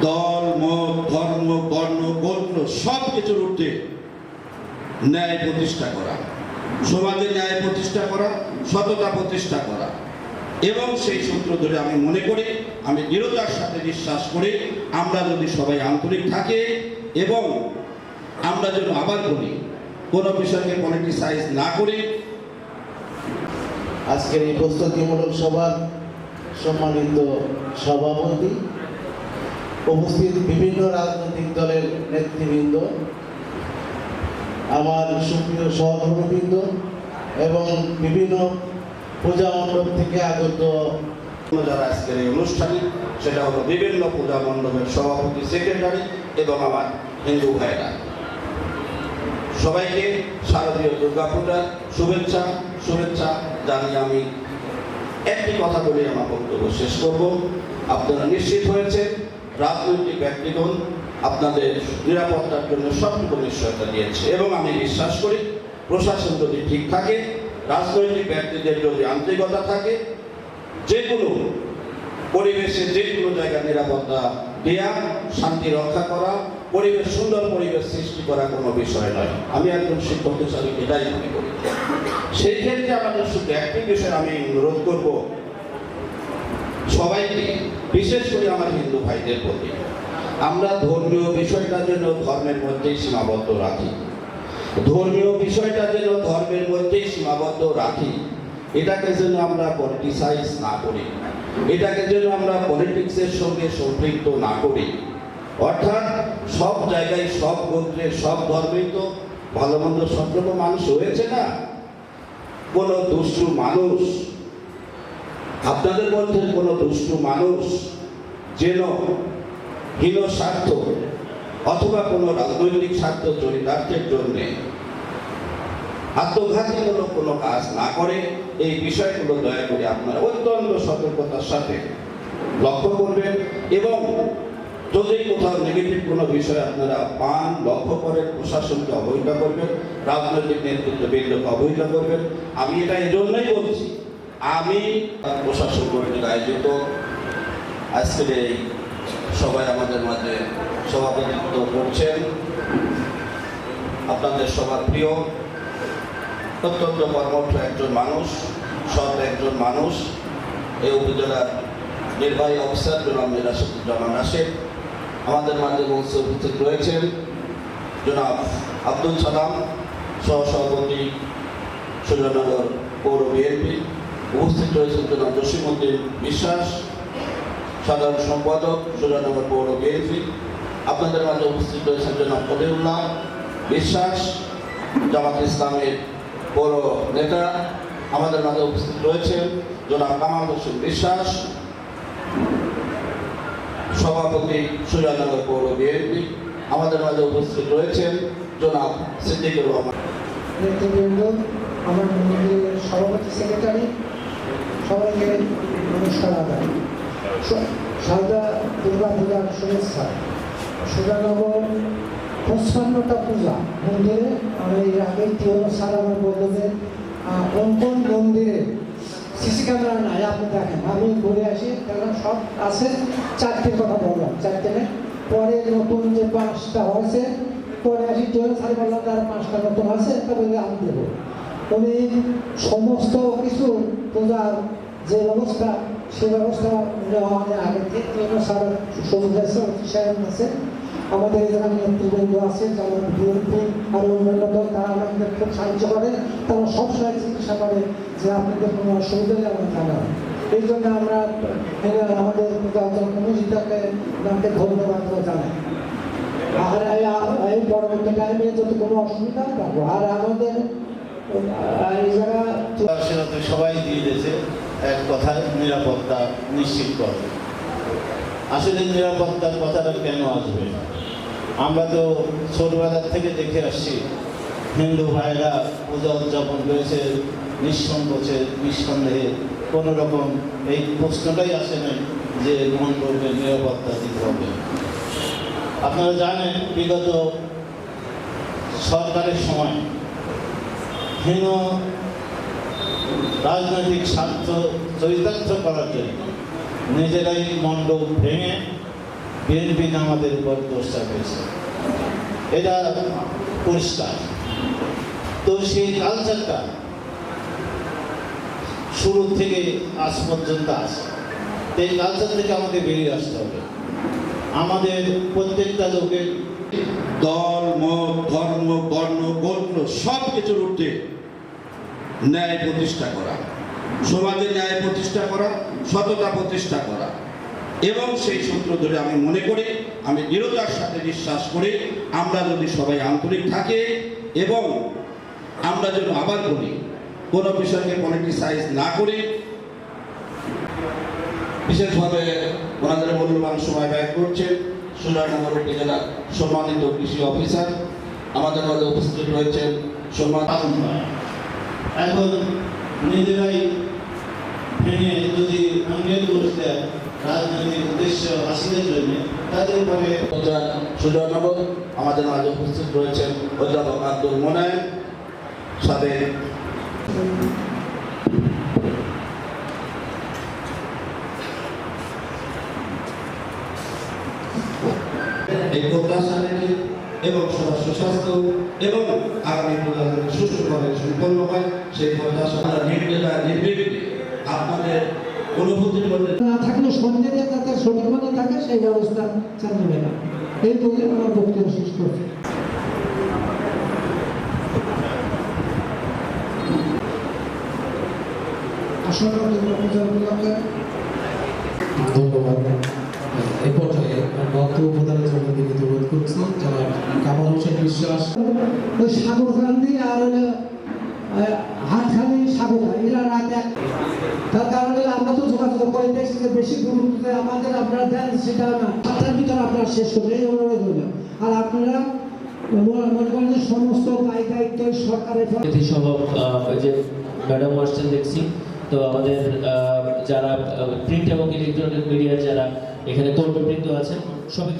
দল, মত, ধর্ম, বর্ণ, গোত্র সব কিছুর ঊর্ধ্বে ন্যায় প্রতিষ্ঠা করা। সমাজে ন্যায় প্রতিষ্ঠা করা, সততা প্রতিষ্ঠা করা। এবং সেই সূত্র ধরে আমি মনে করি, আমি দৃঢ়তার সাথে বিশ্বাস করি, আমরা যদি সবাই আন্তরিক থাকে এবং আমরা যেন আবার বলি, কোনো বিষয়কে পলিটিসাইজ না করি আজকের এই প্রস্তুতিমূলক সভার সম্মানিত সভাপতি উপস্থিত বিভিন্ন রাজনৈতিক দলের নেতৃবৃন্দ, আমার সুপ্রিয় সহকর্মীবৃন্দ এবং বিভিন্ন পূজা মণ্ডপ থেকে আগত যারা আজকের এই অনুষ্ঠানে, সেটা হলো বিভিন্ন পূজা মণ্ডপের সভাপতি, সেক্রেটারি এবং আমার হিন্দু ভাইরা সবাইকে শারদীয় দুর্গাপূজার শুভেচ্ছা শুভেচ্ছা জানিয়ে আমি একটি কথা বলে আমার বক্তব্য শেষ করব। আপনারা নিশ্চিত হয়েছে রাজনৈতিক ব্যক্তিগণ আপনাদের নিরাপত্তার জন্য সবটুকু নিশ্চয়তা দিয়েছে। এবং আমি বিশ্বাস করি, প্রশাসন যদি ঠিক থাকে, রাজনৈতিক ব্যক্তিদের যদি আন্তরিকতা থাকে যে কোনো পরিবেশে যে কোনো জায়গায় নিরাপত্তা দেয়া, শান্তি রক্ষা করা, পরিবেশ, সুন্দর পরিবেশ সৃষ্টি করা কোনো বিষয় নয়। আমি একজন শিক্ষক হিসাবে এটাই মনে করি। সেই ক্ষেত্রে আমাদের শুধু একটি বিষয় আমি অনুরোধ করব, সবাইকে বিশেষ করে আমার হিন্দু ভাইদের প্রতি। আমরা ধর্মীয় বিষয়টা যেন ধর্মের মধ্যেই সীমাবদ্ধ রাখি। ধর্মীয় বিষয়টা যেন ধর্মের মধ্যেই সীমাবদ্ধ রাখি। এটাকে যেন আমরা পলিটিসাইজ না করি। এটাকে যেন আমরা পলিটিক্সের সঙ্গে সম্পৃক্ত না করি। অর্থাৎ সব জায়গায় সব গোত্রের সব ধর্মেই তো ভালো মন্দ সব মানুষ হয়েছে না? কোনো দুষ্টু মানুষ আপনাদের মধ্যে কোনো দুষ্টু মানুষ, যেন হীন স্বার্থ অথবা কোনো রাজনৈতিক স্বার্থ চরিতার্থের জন্যে আত্মঘাতীমূলক কোনো কাজ না করে, এই বিষয়গুলো দয়া করে আপনারা অত্যন্ত সতর্কতার সাথে লক্ষ্য করবেন এবং যদি কোথাও নেগেটিভ কোনো বিষয় আপনারা পান, লক্ষ্য করেন, প্রশাসনকে অবহেলা করবেন, রাজনৈতিক নেতৃত্ববৃন্দকে অবহেলা করবেন, আমি এটা এই জন্যই বলছি আমি প্রশাসন কর্তৃক আয়োজিত। আজকের এই সবাই আমাদের মাঝে সভাপতিত্ব করছেন আপনাদের সবার প্রিয়, অত্যন্ত কর্মঠ একজন মানুষ, সৎ একজন মানুষ, এই উপজেলার নির্বাহী অফিসার জনাব মিরাসুজ্জামান রাশেদ আমাদের মাঝে মঞ্চে উপস্থিত রয়েছেন জনাব আব্দুল সালাম, সহসভাপতি সুরেন্দ্রনগর পৌর বিএনপি। উপস্থিত রয়েছেন জনাব জসিমুদ্দিন বিশ্বাস, সাধারণ সম্পাদক সুরেন্দ্রনগর পৌর বিএনপি আপনাদের মাঝে উপস্থিত রয়েছেন জনাব কলিউল্লাহ বিশ্বাস, জামাত ইসলামের পৌর নেতা। আমাদের মাঝে উপস্থিত রয়েছেন জনাব কামাল হোসেন বিশ্বাস, সভাপতি সুজানগর পৌর বিএনপি আমাদের মাঝে উপস্থিত রয়েছেন জনাব সিদ্দিকুর রহমান। আমার সভাপতি সেক্রেটারি সবাইকে নমস্কার আদায়। সারদা দুর্গা পূজার শুভেচ্ছা। সুজানগর পঁচপান্নটা পূজা মন্দিরে আমি এর আগে তিন সাল আমার বলল যে কোন কোন মন্দিরে সিসি ক্যামেরা নাই, আপনি দেখেন। আমি ঘুরে আসি দেখলাম সব আছে চারটের কথা বললাম, চারটে পরে নতুন যে পাঁচটা হয়েছে, পরে আসি টোয়েল সাড়ে বললাম, তার পাঁচটা নতুন আছে তবে আমি দেবো। উনি সমস্ত কিছু পূজার যে ব্যবস্থা, সে ব্যবস্থা নেওয়া হয় আগে থেকে আছে অফিস সাহেব আছে। আমাদের যারা নেতৃবৃন্দ আছে যারা বিএনপি আর অন্যান্য দল, তারা আমাদের খুব সাহায্য করে। তারা সবসময় চিকিৎসা করে যে আপনাদের কোনো অসুবিধা নেই আমরা জানান। এই জন্য আমরা আমাদের কমিটিটাকে আপনাকে ধন্যবাদ জানাই। আর এই- পরবর্তী টাইমে যদি কোনো অসুবিধা থাকব আর আমাদের সেটা তো সবাই দিয়ে দিয়েছে এক কথায় নিরাপত্তা নিশ্চিত করবে আসলে নিরাপত্তার কথাটা কেন আসবে? আমরা তো ছোটবেলার থেকে দেখে আসছি, হিন্দু ভাইরা পূজা উদযাপন করেছে নিঃসংকোচে নিঃসন্দেহে কোনো রকম এই প্রশ্নটাই আসে নাই যে গ্রহণ নিরাপত্তা দিতে হবে। আপনারা জানেন, বিগত সরকারের সময় হীন রাজনৈতিক স্বার্থ চরিতার্থ করার জন্য নিজেরাই মণ্ডপ ভেঙে বিএনপি আমাদের উপর দোষ চাপিয়েছে এটা পরিষ্কার। তো সেই কালচারটা শুরু থেকে আজ পর্যন্ত আছে। তো এই কালচার থেকে আমাদের বেরিয়ে আসতে হবে। আমাদের প্রত্যেকটা লোকের দল, মত, ধর্ম, বর্ণ, গোত্র সব কিছুর ঊর্ধ্বে ন্যায় প্রতিষ্ঠা করা সমাজে ন্যায় প্রতিষ্ঠা করা, সততা প্রতিষ্ঠা করা এবং সেই সূত্র ধরে আমি মনে করি, আমি দৃঢ়তার সাথে বিশ্বাস করি, আমরা যদি সবাই আন্তরিক থাকে এবং আমরা যেন আবার বলি, কোনো বিষয়কে পলিটিসাইজ না করি, বিশেষভাবে ওনাদের মূল্যবান সময় ব্যয় করছেন সুনারনগর উপজেলার সম্মানিত কৃষি অফিসার আমাদের মাঝে উপস্থিত রয়েছেন সম্মান। এখন নিজেরাই ভেঙে যদি আঙ্গেল করে দেয় রাজনৈতিক উদ্দেশ্য হাসিলের জন্য, তাদের উপরে সুজয়নগর আমাদের মাঝে উপস্থিত রয়েছেন অধ্যাপক আব্দুল মোনায়েম সাথে এই রেখে এবং সবার সুস্বাস্থ্য এবং আগামী প্রজন্মের সুষ্ঠুভাবে সম্পন্ন হয় সেই প্রত্যাশা নির্দেশা নির্বিঘ্নে আপনাদের অনুভূতির মধ্যে না থাকলে সন্ধ্যে যাতে সঠিক থাকে সেই ব্যবস্থা চালু হবে না এই বলে আমার বক্তব্য শেষ করছি। আসন্ন দুর্গা পূজা উপলক্ষে ধন্যবাদ। এ পর্যায়ে বক্তব্য প্রদানের জন্য বিনীত বোধ করছি। যারা কামাল হোসেন বিশ্বাস। ওই সাগর গান্ধী আর হাটখালি সাগর। এরা রাত এক তার কারণে আমরা তো যোগাযোগ করে দেখছি যে বেশি গুরুত্ব দেয় আমাদের আপনারা দেন সেটা না। সাতটার ভিতরে আপনারা শেষ করবেন এই অনুরোধ হলো। আর আপনারা সমস্ত দায় দায়িত্ব সরকারের যে ম্যাডাম আসছেন দেখছি। তো আমাদের যারা প্রিন্ট এবং ইলেকট্রনিক মিডিয়ার যারা এখানে কর্মীবৃন্দ আছেন সবাই